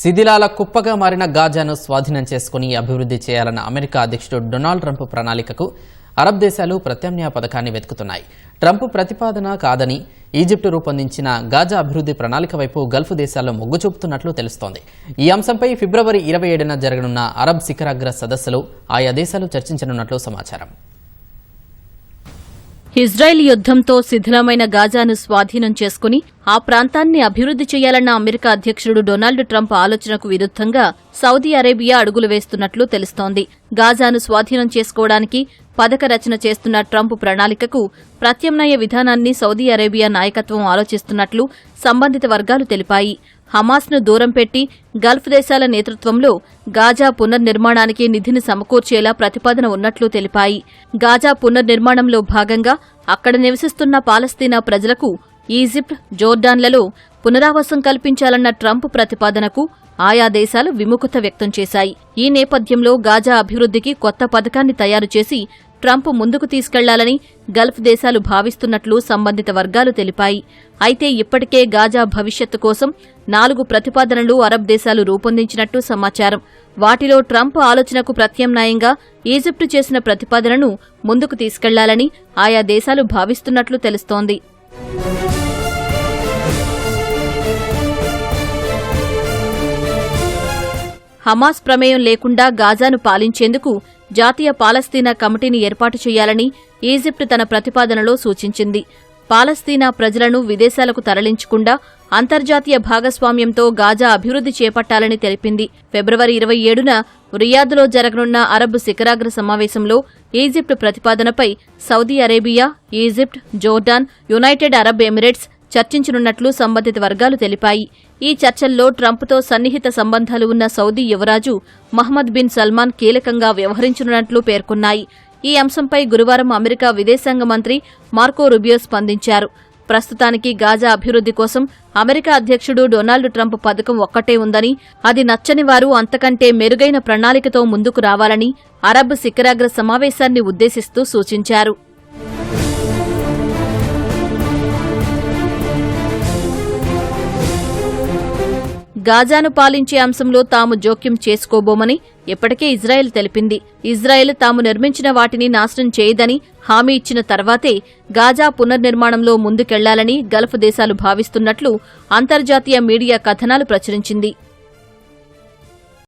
శిథిలాల కుప్పగా మారిన గాజాను స్వాధీనం చేసుకుని అభివృద్ధి చేయాలన్న అమెరికా అధ్యక్షుడు డొనాల్డ్ ట్రంప్ ప్రణాళికకు అరబ్ దేశాలు ప్రత్యామ్నాయ పథకాన్ని వెతుకుతున్నాయి. ట్రంప్ ప్రతిపాదన కాదని ఈజిప్టు రూపొందించిన గాజా అభివృద్ధి ప్రణాళిక వైపు గల్ఫ్ దేశాల్లో మొగ్గు చూపుతున్నట్లు తెలుస్తోంది. ఈ అంశంపై ఫిబ్రవరి ఇరవై ఏడున జరగనున్న అరబ్ శిఖరాగ్ర సదస్సులో ఆయా దేశాలు చర్చించనున్నట్లు సమాచారం. ఇజ్రాయెల్ యుద్ధంతో శిథిలమైన గాజాను స్వాధీనం చేసుకుని ఆ ప్రాంతాన్ని అభివృద్ధి చేయాలన్న అమెరికా అధ్యక్షుడు డొనాల్డ్ ట్రంప్ ఆలోచనకు విరుద్ధంగా సౌదీ అరేబియా అడుగులు వేస్తున్నట్లు తెలుస్తోంది. గాజాను స్వాధీనం చేసుకోవడానికి పథక రచన చేస్తున్న ట్రంప్ ప్రణాళికకు ప్రత్యామ్నాయ విధానాన్ని సౌదీ అరేబియా నాయకత్వం ఆలోచిస్తున్నట్లు సంబంధిత వర్గాలు తెలిపాయి. హమాస్ను దూరం పెట్టి గల్ఫ్ దేశాల నేతృత్వంలో గాజా పునర్నిర్మాణానికి నిధిని సమకూర్చేలా ప్రతిపాదన ఉన్నట్లు తెలిపాయి. గాజా పునర్నిర్మాణంలో భాగంగా అక్కడ నివసిస్తున్న పాలస్తీనా ప్రజలకు ఈజిప్ట్ జోర్డాన్లలో పునరావాసం కల్పించాలన్న ట్రంప్ ప్రతిపాదనకు ఆయా దేశాలు విముఖత వ్యక్తం చేశాయి. ఈ నేపథ్యంలో గాజా అభివృద్ధికి కొత్త పథకాన్ని తయారు చేసి ట్రంప్ ముందుకు తీసుకెళ్ళాలని గల్ఫ్ దేశాలు భావిస్తున్నట్లు సంబంధిత వర్గాలు తెలిపాయి. అయితే ఇప్పటికే గాజా భవిష్యత్తు కోసం నాలుగు ప్రతిపాదనలు అరబ్ దేశాలు రూపొందించినట్టు సమాచారం. వాటిలో ట్రంప్ ఆలోచనకు ప్రత్యామ్నాయంగా ఈజిప్టు చేసిన ప్రతిపాదనను ముందుకు తీసుకెళ్ళాలని ఆయా దేశాలు భావిస్తున్నట్లు తెలుస్తోంది. హమాస్ ప్రమేయం లేకుండా గాజాను పాలించేందుకు జాతీయ పాలస్తీనా కమిటీని ఏర్పాటు చేయాలని ఈజిప్ట్ తన ప్రతిపాదనలో సూచించింది. పాలస్తీనా ప్రజలను విదేశాలకు తరలించకుండా అంతర్జాతీయ భాగస్వామ్యంతో గాజా అభివృద్ధి చేపట్టాలని తెలిపింది. ఫిబ్రవరి ఇరవై ఏడున రియాద్లో జరగనున్న అరబ్ శిఖరాగ్ర సమావేశంలో Egypt ప్రతిపాదనపై Saudi Arabia Egypt Jordan United Arab Emirates చర్చించనున్నట్లు సంబంధిత వర్గాలు తెలిపాయి. ఈ చర్చల్లో ట్రంప్తో సన్నిహిత సంబంధాలు ఉన్న సౌదీ యువరాజు మహ్మద్ బిన్ సల్మాన్ కీలకంగా వ్యవహరించనున్నట్లు పేర్కొన్నాయి. ఈ అంశంపై గురువారం అమెరికా విదేశాంగ మంత్రి మార్కో రుబియో స్పందించారు. ప్రస్తుతానికి గాజా అభివృద్ధి కోసం అమెరికా అధ్యక్షుడు డొనాల్డ్ ట్రంప్ పథకం ఒక్కటే ఉందని అది నచ్చని వారు అంతకంటే మెరుగైన ప్రణాళికతో ముందుకు రావాలని అరబ్ శిఖరాగ్ర సమావేశాన్ని ఉద్దేశిస్తూ సూచించారు. గాజాను పాలించే అంశంలో తాము జోక్యం చేసుకోబోమని ఇప్పటికే ఇజ్రాయెల్ తెలిపింది. ఇజ్రాయెల్ తాము నిర్మించిన వాటిని నాశనం చేయదని హామీ ఇచ్చిన తర్వాతే గాజా పునర్నిర్మాణంలో ముందుకెళ్ళాలని గల్ఫ్ దేశాలు భావిస్తున్నట్లు అంతర్జాతీయ మీడియా కథనాలు ప్రచురించింది.